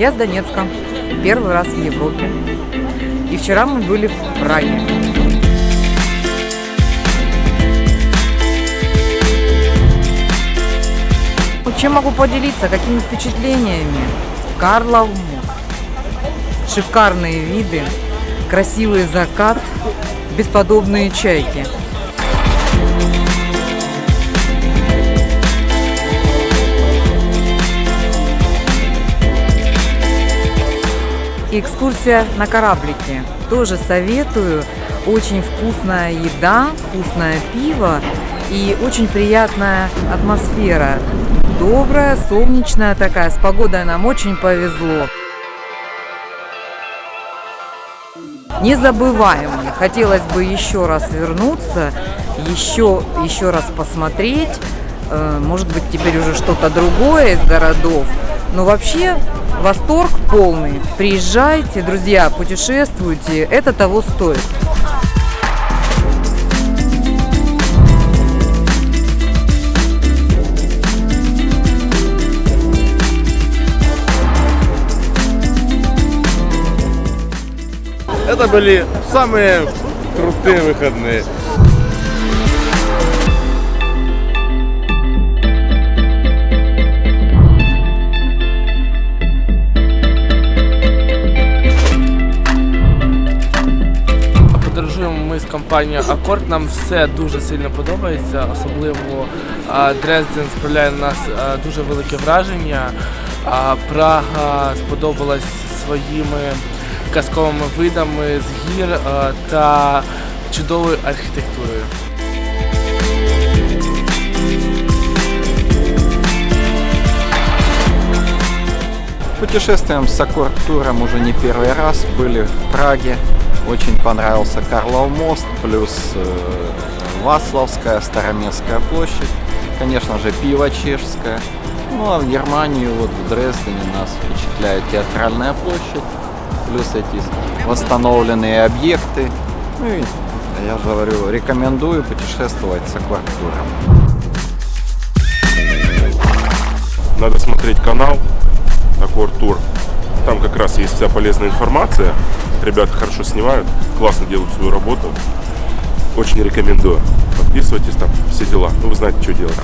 Я с Донецка. Первый раз в Европе. И вчера мы были в Праге. Чем могу поделиться? Какими впечатлениями? Карлов. Шикарные виды, красивый закат, бесподобные чайки. И экскурсия на кораблике. Тоже советую. Очень вкусная еда, вкусное пиво и очень приятная атмосфера. Добрая, солнечная такая. С погодой нам очень повезло. Незабываемый. Хотелось бы еще раз вернуться, еще, еще раз посмотреть. Э, Может быть, теперь уже что-то другое из городов. Но вообще восторг полный. Приезжайте, друзья, путешествуйте. Это того стоит. Это были самые крутые выходные. Компанією Акорд. Нам все дуже сильно подобається. Особливо Дрезден справляє на нас дуже велике враження. Прага сподобалась своїми казковими видами з гір та чудовою архітектурою. Путешествуем с Аккорд-туром уже не первый раз. Были в Праге. Очень понравился Карлов мост, плюс э, Васловская, Староместская площадь. Конечно же, пиво чешское. Ну а в Германии, вот в Дрездене нас впечатляет театральная площадь. Плюс эти восстановленные объекты. Ну и, я же говорю, рекомендую путешествовать с Аккорд-туром. Надо смотреть канал Аккорд Тур. Там как раз есть вся полезная информация. Ребята хорошо снимают, классно делают свою работу. Очень рекомендую. Подписывайтесь там, все дела. Ну, вы знаете, что делать.